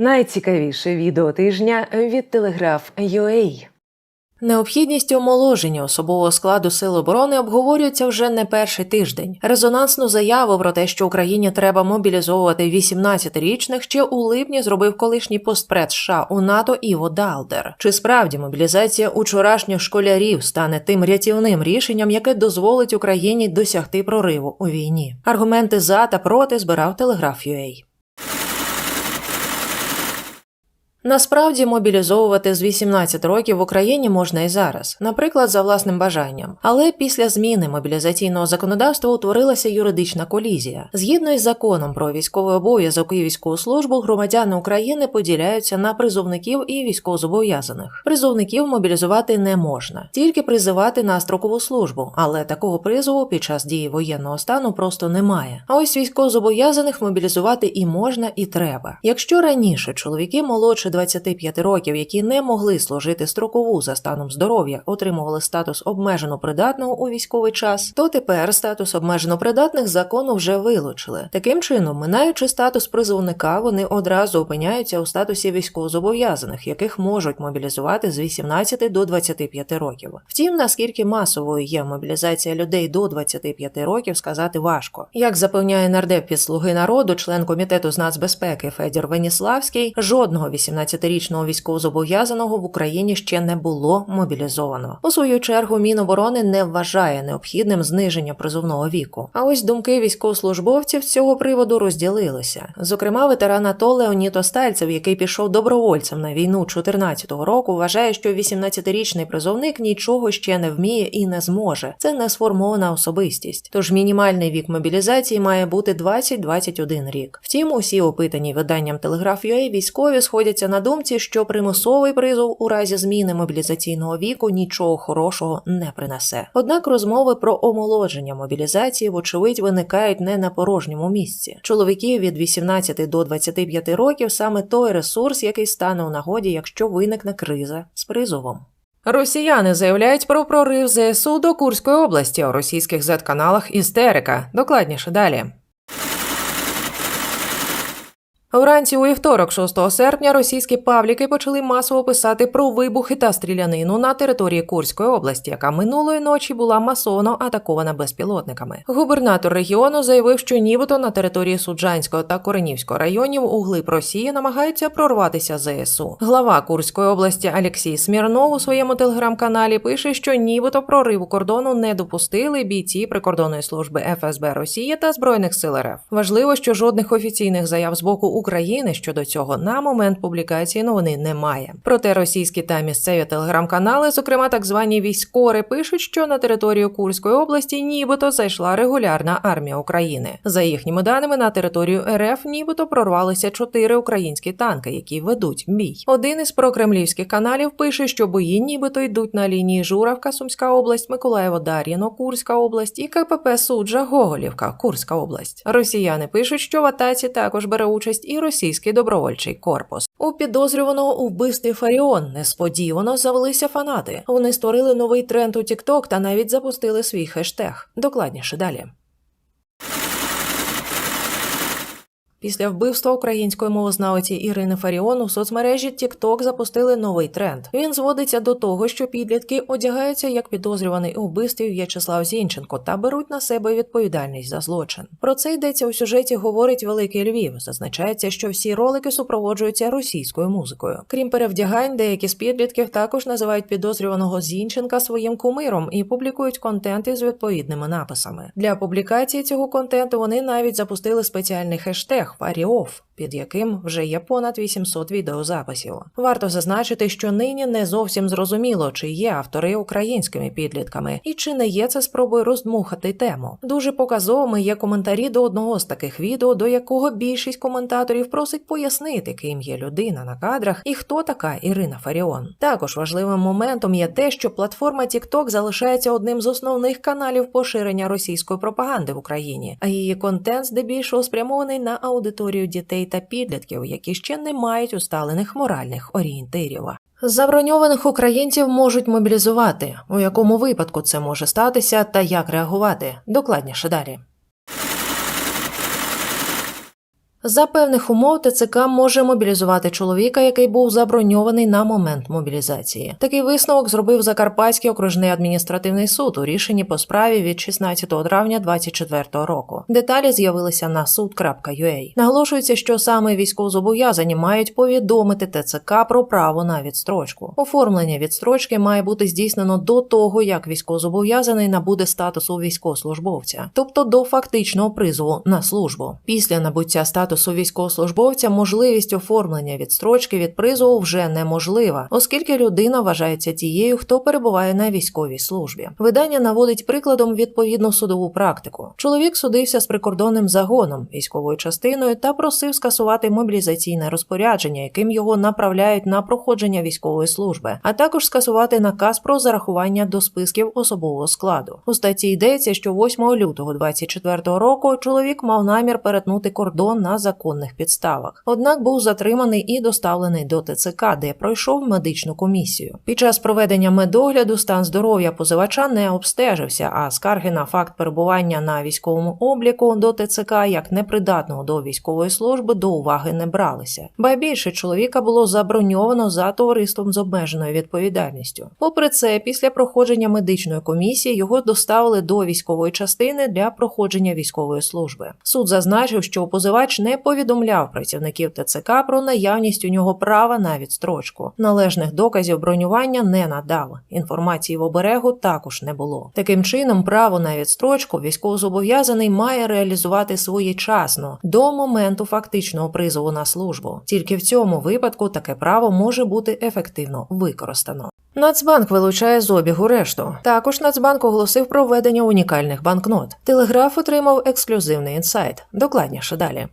Найцікавіше відео тижня від Телеграф.UA. Необхідність омоложення особового складу сил оборони обговорюється вже не перший тиждень. Резонансну заяву про те, що Україні треба мобілізовувати 18-річних, ще у липні зробив колишній постпред США у НАТО Іво Далдер. Чи справді мобілізація учорашніх школярів стане тим рятівним рішенням, яке дозволить Україні досягти прориву у війні? Аргументи за та проти збирав Телеграф.UA. Насправді мобілізовувати з 18 років в Україні можна і зараз, наприклад, за власним бажанням. Але після зміни мобілізаційного законодавства утворилася юридична колізія. Згідно із законом про військовий обов'язок і військову службу, громадяни України поділяються на призовників і військовозобов'язаних. Призовників мобілізувати не можна, тільки призивати на строкову службу, але такого призову під час дії воєнного стану просто немає. А ось військовозобов'язаних мобілізувати і можна, і треба. Якщо раніше чоловіки молодше 25 років, які не могли служити строкову за станом здоров'я, отримували статус обмежено придатного у військовий час, то тепер статус обмежено придатних закону вже вилучили. Таким чином, минаючи статус призовника, вони одразу опиняються у статусі військовозобов'язаних, яких можуть мобілізувати з 18 до 25 років. Втім, наскільки масовою є мобілізація людей до 25 років, сказати важко. Як запевняє нардеп від слуги народу, член комітету з нацбезпеки Федір Веніславський, жодного 18-річного військовозобов'язаного в Україні ще не було мобілізовано. У свою чергу Міноборони не вважає необхідним зниження призовного віку. А ось думки військовослужбовців з цього приводу розділилися. Зокрема, ветеран АТО Леонід Остальцев, який пішов добровольцем на війну 14-го року, вважає, що 18-річний призовник нічого ще не вміє і не зможе. Це не сформована особистість. Тож мінімальний вік мобілізації має бути 20-21 рік. Втім, усі опитані виданням Телеграф.UA військові сходяться на думці, що примусовий призов у разі зміни мобілізаційного віку нічого хорошого не принесе. Однак розмови про омолодження мобілізації, вочевидь, виникають не на порожньому місці. Чоловіків від 18 до 25 років саме той ресурс, який стане у нагоді, якщо виникне криза з призовом. Росіяни заявляють про прорив ЗСУ до Курської області у російських Z-каналах істерика. Докладніше далі. Вранці у вівторок, 6 серпня, російські павліки почали масово писати про вибухи та стрілянину на території Курської області, яка минулої ночі була масово атакована безпілотниками. Губернатор регіону заявив, що нібито на території Суджанського та Коренівського районів у глиб Росії намагаються прорватися ЗСУ. Глава Курської області Олексій Смірнов у своєму телеграм-каналі пише, що нібито прориву кордону не допустили бійці прикордонної служби ФСБ Росії та збройних сил РФ. Важливо, що жодних офіційних заяв з боку України щодо цього на момент публікації новини немає. Проте російські та місцеві телеграм-канали, зокрема так звані військори, пишуть, що на територію Курської області нібито зайшла регулярна армія України. За їхніми даними, на територію РФ нібито прорвалися чотири українські танки, які ведуть бій. Один із прокремлівських каналів пише, що бої нібито йдуть на лінії Журавка, Сумська область, Миколаєво, Дар'їно, Курська область і КПП Суджа, Гоголівка, Курська область. Росіяни пишуть, що в атаці також бере участь і російський добровольчий корпус. У підозрюваного у вбивстві Фаріон несподівано завелися фанати. Вони створили новий тренд у TikTok та навіть запустили свій хештег. Докладніше далі. Після вбивства української мовознавиці Ірини Фаріон у соцмережі TikTok запустили новий тренд. Він зводиться до того, що підлітки одягаються як підозрюваний у вбивстві В'ячеслав Зінченко та беруть на себе відповідальність за злочин. Про це йдеться у сюжеті. Говорить Великий Львів. Зазначається, що всі ролики супроводжуються російською музикою. Крім перевдягань, деякі з підлітків також називають підозрюваного Зінченка своїм кумиром і публікують контент із відповідними написами. Для публікації цього контенту вони навіть запустили спеціальний хештег. Фаріоф, під яким вже є понад 800 відеозаписів. Варто зазначити, що нині не зовсім зрозуміло, чи є автори українськими підлітками і чи не є це спробою роздмухати тему. Дуже показовими є коментарі до одного з таких відео, до якого більшість коментаторів просить пояснити, ким є людина на кадрах і хто така Ірина Фаріон. Також важливим моментом є те, що платформа TikTok залишається одним з основних каналів поширення російської пропаганди в Україні, а її контент здебільшого спрямований на аудиторію дітей та підлітків, які ще не мають усталених моральних орієнтирів. Заброньованих українців можуть мобілізувати. У якому випадку це може статися та як реагувати? Докладніше далі. За певних умов ТЦК може мобілізувати чоловіка, який був заброньований на момент мобілізації. Такий висновок зробив Закарпатський окружний адміністративний суд у рішенні по справі від 16 травня 2024 року. Деталі з'явилися на суд.ua. Наголошується, що саме військовозобов'язані мають повідомити ТЦК про право на відстрочку. Оформлення відстрочки має бути здійснено до того, як військовозобов'язаний набуде статусу військовослужбовця, тобто до фактичного призову на службу. Після набуття статусу військовослужбовця можливість оформлення відстрочки від призову вже неможлива, оскільки людина вважається тією, хто перебуває на військовій службі. Видання наводить прикладом відповідну судову практику. Чоловік судився з прикордонним загоном, військовою частиною та просив скасувати мобілізаційне розпорядження, яким його направляють на проходження військової служби, а також скасувати наказ про зарахування до списків особового складу. У статті йдеться, що 8 лютого 2024 року чоловік мав намір перетнути кордон на законних підставах. Однак був затриманий і доставлений до ТЦК, де пройшов медичну комісію. Під час проведення медогляду стан здоров'я позивача не обстежився, а скарги на факт перебування на військовому обліку до ТЦК як непридатного до військової служби до уваги не бралися. Ба більше чоловіка було заброньовано за товариством з обмеженою відповідальністю. Попри це, після проходження медичної комісії його доставили до військової частини для проходження військової служби. Суд зазначив, що позивач не повідомляв працівників ТЦК про наявність у нього права на відстрочку. Належних доказів бронювання не надав. Інформації в оберегу також не було. Таким чином, право на відстрочку військовозобов'язаний має реалізувати своєчасно до моменту фактичного призову на службу. Тільки в цьому випадку таке право може бути ефективно використано. Нацбанк вилучає з обігу решту. Також Нацбанк оголосив про введення унікальних банкнот. Телеграф отримав ексклюзивний інсайт. Докладніше далі.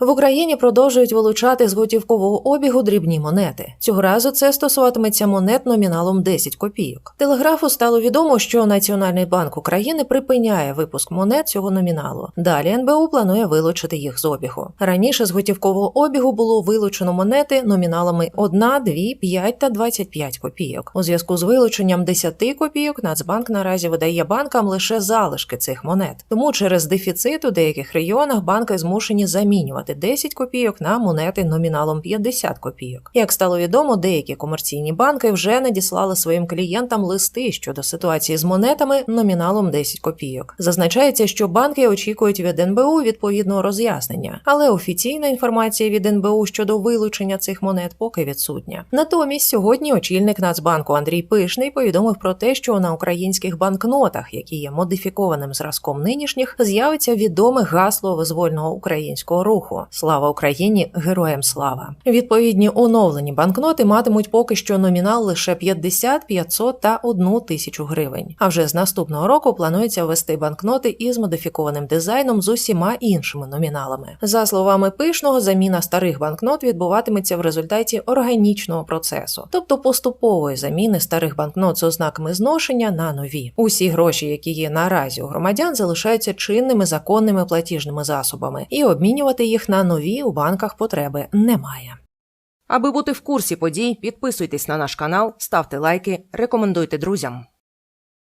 В Україні продовжують вилучати з готівкового обігу дрібні монети. Цього разу це стосуватиметься монет номіналом 10 копійок. Телеграфу стало відомо, що Національний банк України припиняє випуск монет цього номіналу. Далі НБУ планує вилучити їх з обігу. Раніше з готівкового обігу було вилучено монети номіналами 1, 2, 5 та 25 копійок. У зв'язку з вилученням 10 копійок Нацбанк наразі видає банкам лише залишки цих монет. Тому через дефіцит у деяких регіонах банки змушені замінювати 10 копійок на монети номіналом 50 копійок. Як стало відомо, деякі комерційні банки вже надіслали своїм клієнтам листи щодо ситуації з монетами номіналом 10 копійок. Зазначається, що банки очікують від НБУ відповідного роз'яснення, але офіційна інформація від НБУ щодо вилучення цих монет поки відсутня. Натомість сьогодні очільник Нацбанку Андрій Пишний повідомив про те, що на українських банкнотах, які є модифікованим зразком нинішніх, з'явиться відоме гасло визвольного українського руху. Слава Україні! Героям слава! Відповідні оновлені банкноти матимуть поки що номінал лише 50, 500 та 1 тисячу гривень. А вже з наступного року планується ввести банкноти із модифікованим дизайном з усіма іншими номіналами. За словами пишного, заміна старих банкнот відбуватиметься в результаті органічного процесу, тобто поступової заміни старих банкнот з ознаками зношення на нові. Усі гроші, які є наразі у громадян, залишаються чинними законними платіжними засобами, і обмінювати їх на нові у банках потреби немає. Аби бути в курсі подій, підписуйтесь на наш канал, ставте лайки, рекомендуйте друзям.